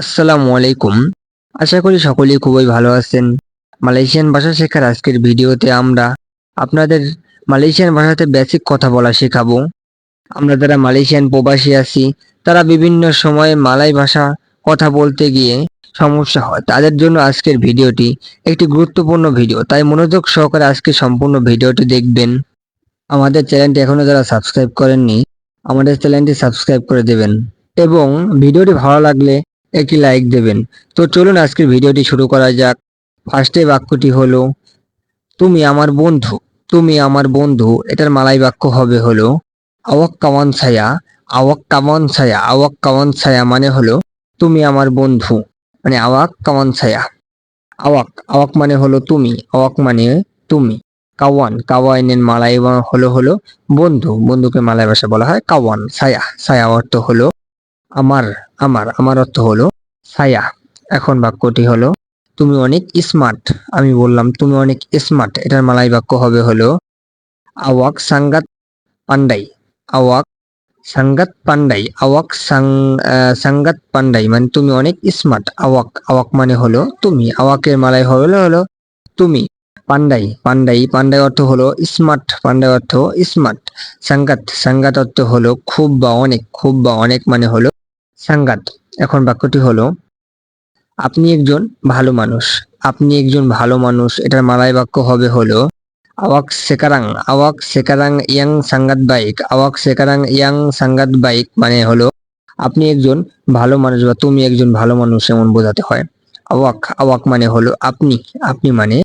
আসসালামু আলাইকুম। আশা করি সকলেই খুবই ভালো আছেন। মালয়েশিয়ান ভাষা শেখার আজকের ভিডিওতে আমরা আপনাদের মালয়েশিয়ান ভাষাতে বেসিক কথা বলা শেখাবো। আমরা যারা মালয়েশিয়ান প্রবাসী আছি, তারা বিভিন্ন সময়ে মালাই ভাষা কথা বলতে গিয়ে সমস্যা হয়। তাদের জন্য আজকের ভিডিওটি একটি গুরুত্বপূর্ণ ভিডিও। তাই মনোযোগ সহকারে আজকে সম্পূর্ণ ভিডিওটি দেখবেন। আমাদের চ্যানেলটি এখনও যারা সাবস্ক্রাইব করেননি, আমাদের চ্যানেলটি সাবস্ক্রাইব করে দেবেন। এবং ভিডিওটি ভালো লাগলে একটি লাইক দেবেন। তো চলুন আজকের ভিডিওটি শুরু করা যাক। ফার্স্টে বাক্যটি হলো, তুমি আমার বন্ধু, তুমি আমার বন্ধু। এটার মালাই বাক্য হবে হলো আওয়াক কামান ছায়া আওয়াক কামান ছায়া আওয়াক কামান ছায়া মানে হলো, তুমি আমার বন্ধু। মানে আওয়াক কামান ছায়া আওয়াক আওয়াক মানে হলো তুমি, আওয়াক মানে তুমি। কাওয়ান, কাওয়াইনের মালাই হলো হলো বন্ধু। বন্ধুকে মালাই ভাষা বলা হয় কাওয়ান ছায়া ছায়া অর্থ হলো আমার আমার আমার অর্থ হলো ছায়া। এখন বাক্যটি হলো তুমি অনেক স্মার্ট আমি বললাম তুমি অনেক স্মার্ট এটার মালাই বাক্য হবে হলো আওয়াক সাঙ্গাত পান্ডাই আওয়াক সাঙ্গাত পান্ডাই আওয়াক সাং আহ, সাঙ্গাত পান্ডাই মানে তুমি অনেক স্মার্ট আওয়াক আওয়াক মানে হলো তুমি। আওয়াকের মালাই হলো হলো তুমি। পান্ডাই পান্ডাই পান্ডাই অর্থ হলো স্মার্ট পান্ডাই অর্থ স্মার্ট সাঙ্গাত সাঙ্গাত অর্থ হলো খুব বা অনেক খুব বা অনেক মানে হলো সাঙ্গাত এখন বাক্যটি হলো, আপনি একজন ভালো মানুষ। আপনি একজন ভালো মানুষ। এটার মালাই বাক্য হবে হলো, আওয়াক সেকারাং আওয়াক সেকারাং ইয়াং সাংঘাত বাইক, আওয়াক সেকারাং ইয়াং সাংঘাত বাইক মানে হলো, আপনি একজন ভালো মানুষ বা তুমি একজন ভালো মানুষ এমন বোঝাতে হয়। আওয়াক আওয়াক মানে হলো, আপনি আপনি মানে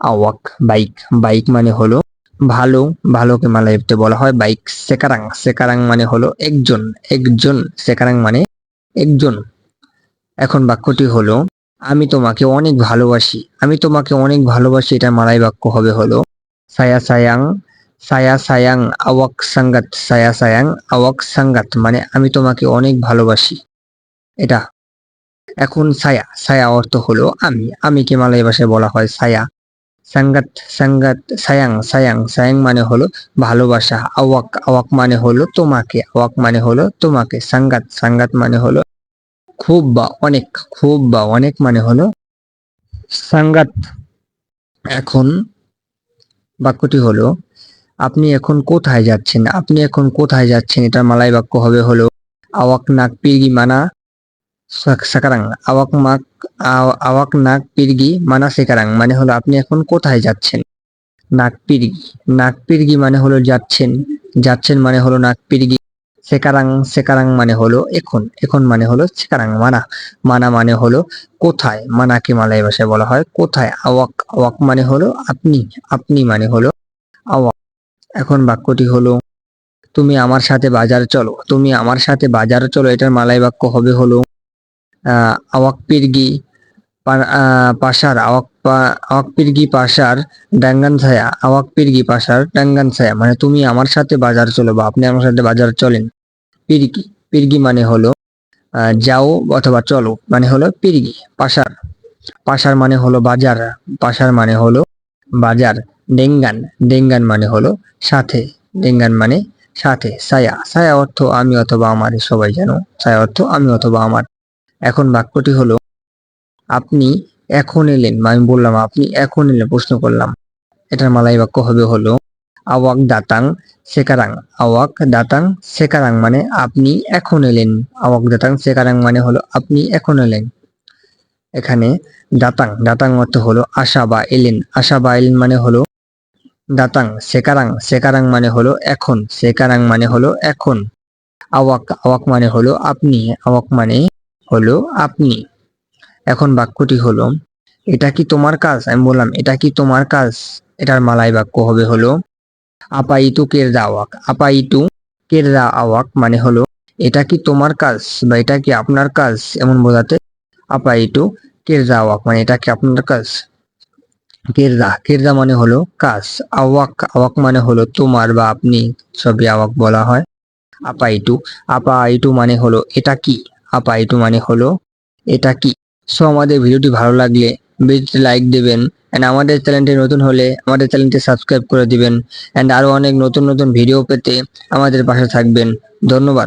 আওয়াক, বাইক। বাইক মানে হলো, ভালো ভালোকে মালাইতে বলা হয়, বাইক সেকারাং সেকারাং মানে হলো, একজন একজন সেকারাং মানে একজন। এখন বাক্যটি হলো, আমি তোমাকে অনেক ভালোবাসি। আমি তোমাকে অনেক ভালোবাসি, এটা মালাই বাক্য হবে হলো, সায়া সায়াং সায়া সায়াং, আওয়াক সাঙ্গাত, সায়া সায়াং, আওয়াক সাঙ্গাত মানে আমি তোমাকে অনেক ভালোবাসি। এটা। এখন সায়া সায়া অর্থ হলো আমি। আমি কে মালাই ভাষায় বলা হয় সায়া। সাঙ্গাত সাঙ্গাত, সায়াং সায়াং সায়াং মানে হলো ভালোবাসা। আওয়াক আওয়াক মানে হলো তোমাকে, আওয়াক মানে হলো তোমাকে। সাঙ্গাত সাঙ্গাত মানে হলো খুব বা অনেক, খুব বা অনেক মানে হলো সাঙ্গাত এখন বাক্যটি হলো, আপনি এখন কোথায় যাচ্ছেন? আপনি এখন কোথায় যাচ্ছেন? এটা মালাই বাক্য হবে হলো, আওয়াক নাক পিরগি মানা সাক- সাকারাং। আওয়াক মাক, আও- আওয়াক নাক পিরগি মানা সেকারাং মানে হলো আপনি এখন কোথায় যাচ্ছেন? নাক পিরগি। নাক পিরগি মানে হলো যাচ্ছেন। যাচ্ছেন মানে হলো নাক পিরগি। সেকারাং সেকারাং মানে হলো এখন এখন মানে হলো সেকারাং, মানা মানা মানে হলো কোথায় মানাকে মালাই ভাষায় বলা হয়, কোথায়, আওয়াক আওয়াক মানে হলো আপনি আপনি মানে হলো আওয়াক। এখন বাক্যটি হলো, তুমি আমার সাথে বাজার চলো, তুমি আমার সাথে বাজার চলো, এটার মালাই বাক্য হবে হলো আওয়াক পিরগি পাশার, আওয়াক পিরগি পাশার ডাঙ্গান ছায়া, আওয়াক পিরগি পাশার ডাঙ্গান ছায়া। মানে তুমি আমার সাথে বাজার চলো বা আপনি আমার সাথে বাজার চলেন। পিরগি পিরগি মানে হলো যাও অথবা চলো মানে হলো পিরগি, পাশার। পাশার মানে হলো বাজার, পাশার মানে হলো বাজার, ডেঙ্গান ডেঙ্গান মানে হলো সাথে, ডেঙ্গান মানে সাথে সায়া সায়া অর্থ আমি অথবা আমার সবাই জানো। সায়া অর্থ আমি অথবা আমার। এখন বাক্যটি হলো আপনি এখন এলেন আমি বললাম, আপনি এখন এলেন, প্রশ্ন করলাম। এটার মালাই বাক্য হবে হলো, আওয়াক দাতাং সেকারাং। আওয়াক দাতাং সেকারাং মানে আপনি এখন এলেন। আওয়াক দাতাং সেকারাং মানে হলো আপনি এখন এলেন। এখানে দাতাং দাতাং অর্থ হলো আশা বা এলেন। আশা বা এলেন মানে হলো দাতাং, সেকারাং। সেকারাং মানে হলো এখন। সেকারাং মানে হলো এখন। আওয়াক আওয়াক মানে হলো আপনি। আওয়াক মানে হলো আপনি। এখন বাক্যটি হলো, এটা কি তোমার কাজ? আমি বললাম, এটা কি তোমার কাজ? এটার মালাই বাক্য হবে হলো আপা আপাইতু কেরদা আওয়াক আপাইতু কেরদা আওয়াক মানে হলো, এটা কি তোমার কাজ বা এটা কি আপনার কাজ? এমন বোঝাতে, আপাইতু কেরদা আওয়াক মানে এটা কি আপনার কাজ? কেরদা কেরদা মানে হলো কাজ, আওয়াক আওয়াক মানে হলো তোমার বা আপনি, সবই আওয়াক বলা হয়। আপাইটু আপাইটু মানে হলো, এটা কি? আপাইটু মানে হলো, এটা কি? সো আমাদের ভিডিওটি ভালো লাগলে ভিডিওটি লাইক দেবেন অ্যান্ড আমাদের চ্যানেলটি নতুন হলে আমাদের চ্যানেলটি সাবস্ক্রাইব করে দিবেন অ্যান্ড আরও অনেক নতুন নতুন ভিডিও পেতে আমাদের পাশে থাকবেন। ধন্যবাদ।